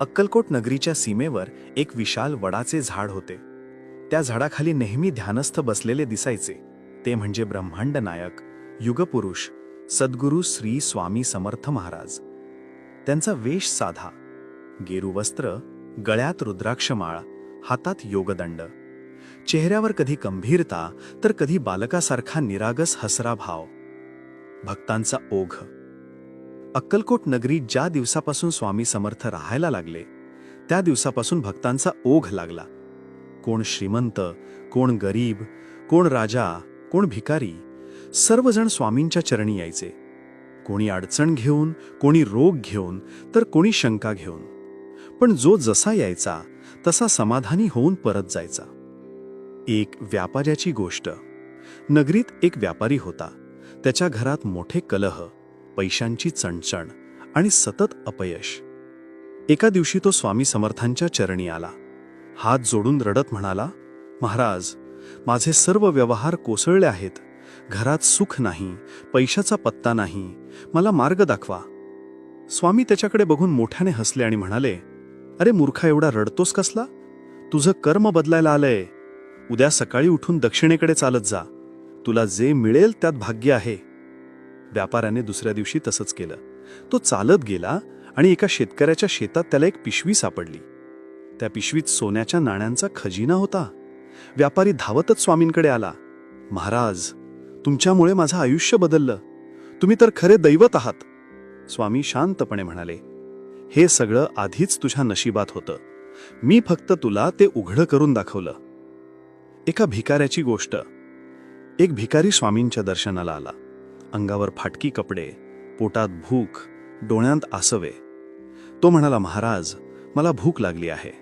अक्कलकोट नगरीच्या सीमेवर एक विशाल वडाचे झाड होते. त्या झाडाखाली नेहमी ध्यानस्थ बसलेले दिसायचे. ते म्हणजे ब्रह्मांड नायक युगपुरुष सद्गुरू श्री स्वामी समर्थ महाराज. त्यांचा वेश साधा. गेरू वस्त्र गळ्यात रुद्राक्षमाळ हातात योगदंड. चेहऱ्यावर कधी गंभीरता तर कधी बालकासारखा निरागस हसरा भाव. भक्तांचा ओघ. अक्कलकोट नगरीत ज्या दिवसापासून स्वामी समर्थ राहायला लागले त्या दिवसापासून भक्तांचा ओघ लागला. कोण श्रीमंत कोण गरीब कोण राजा कोण भिकारी सर्वजण स्वामींच्या चरणी यायचे. कोणी अडचण घेऊन कोणी रोग घेऊन तर कोणी शंका घेऊन. पण जो जसा यायचा तसा समाधानी होऊन परत जायचा. एक व्यापाऱ्याची गोष्ट. नगरीत एक व्यापारी होता. त्याच्या घरात मोठे कलह पैशांची चणचण आणि सतत अपयश. एका दिवशी तो स्वामी समर्थांच्या चरणी आला. हात जोडून रडत म्हणाला महाराज माझे सर्व व्यवहार कोसळले आहेत. घरात सुख नाही पैशाचा पत्ता नाही. मला मार्ग दाखवा. स्वामी त्याच्याकडे बघून मोठ्याने हसले आणि म्हणाले अरे मूर्खा एवढा रडतोस कसला? तुझं कर्म बदलायला आलंय. उद्या सकाळी उठून दक्षिणेकडे चालत जा. तुला जे मिळेल त्यात भाग्य आहे. व्यापाऱ्याने दुसऱ्या दिवशी तसंच केलं. तो चालत गेला आणि एका शेतकऱ्याच्या शेतात त्याला एक पिशवी सापडली. त्या पिशवीत सोन्याच्या नाण्यांचा खजिना होता. व्यापारी धावतच स्वामींकडे आला. महाराज तुमच्यामुळे माझं आयुष्य बदललं. तुम्ही तर खरे दैवत आहात. स्वामी शांतपणे म्हणाले हे सगळं आधीच तुझ्या नशिबात होतं. मी फक्त तुला ते उघडं करून दाखवलं. एका भिकाऱ्याची गोष्ट. एक भिकारी स्वामींच्या दर्शनाला आला. अंगावर फाटकी कपडे पोटात भूक डोळ्यांत आसवे. तो म्हणाला महाराज मला भूक लागली आहे.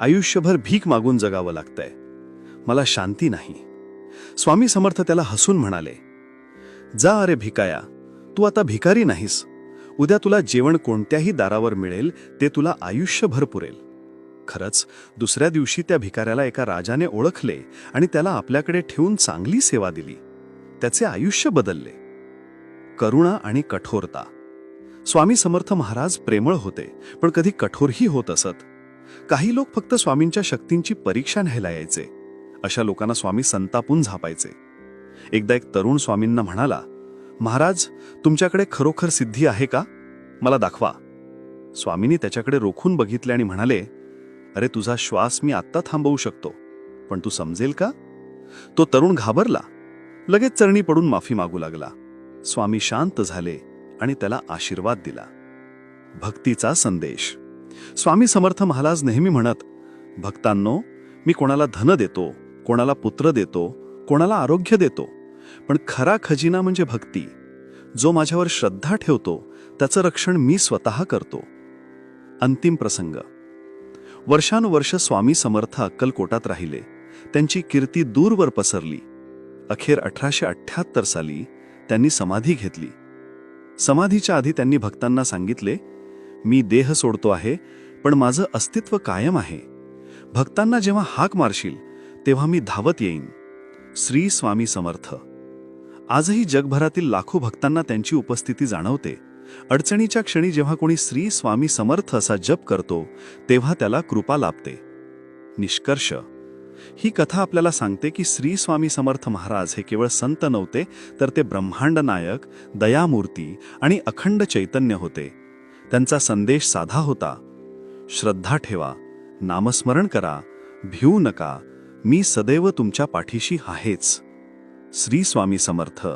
आयुष्यभर भीक मागून जगावं लागतंय. मला शांती नाही. स्वामी समर्थ त्याला हसून म्हणाले जा अरे भिकाया तू आता भिकारी नाहीस. उद्या तुला जेवण कोणत्याही दारावर मिळेल ते तुला आयुष्यभर पुरेल. खरंच दुसऱ्या दिवशी त्या भिकाऱ्याला एका राजाने ओळखले आणि त्याला आपल्याकडे ठेवून चांगली सेवा दिली. त्याचे आयुष्य बदलले. करुणा आणि कठोरता. स्वामी समर्थ महाराज प्रेमळ होते पण कधी कठोरही होत असत. काही लोक फक्त स्वामींच्या शक्तींची परीक्षा न्यायला यायचे. अशा लोकांना स्वामी संतापून झापायचे. एकदा एक तरुण स्वामींना म्हणाला महाराज तुमच्याकडे खरोखर सिद्धी आहे का? मला दाखवा. स्वामींनी त्याच्याकडे रोखून बघितले आणि म्हणाले अरे तुझा श्वास मी आत्ता थांबवू शकतो. पण तू समजेल का? तो तरुण घाबरला. लगेच चरणी पडून माफी मागू लागला. स्वामी शांत झाले आणि त्याला आशीर्वाद दिला. भक्तीचा संदेश. स्वामी समर्थ महाराज नेहमी म्हणत भक्तांनो मी कोणाला धन देतो कोणाला पुत्र देतो कोणाला आरोग्य देतो पण खरा खजिना म्हणजे भक्ती. जो माझ्यावर श्रद्धा ठेवतो त्याचं रक्षण मी स्वतः करतो. अंतिम प्रसंग. वर्षानुवर्ष स्वामी समर्थ अक्कलकोटात राहिले. त्यांची कीर्ती दूरवर पसरली. अखेर अठराशे अठ्ठ्याहत्तर साली त्यांनी समाधी घेतली. समाधीच्या आधी त्यांनी भक्तांना सांगितले मी देह सोडतो आहे पण माझं अस्तित्व कायम आहे. भक्तांना जेव्हा हाक मारशील तेव्हा मी धावत येईन. श्री स्वामी समर्थ. आजही जगभरातील लाखो भक्तांना त्यांची उपस्थिती जाणवते. अडचणीच्या क्षणी जेव्हा कोणी श्री स्वामी समर्थ असा जप करतो तेव्हा त्याला कृपा लाभते. निष्कर्ष ही कथा आपल्याला सांगते की श्री स्वामी समर्थ महाराज हे केवळ संत नव्हते तर ते ब्रह्मांड नायक दयामूर्ती आणि अखंड चैतन्य होते. त्यांचा संदेश साधा होता श्रद्धा ठेवा नामस्मरण करा भिवू नका मी सदैव तुमच्या पाठीशी आहेच. श्री स्वामी समर्थ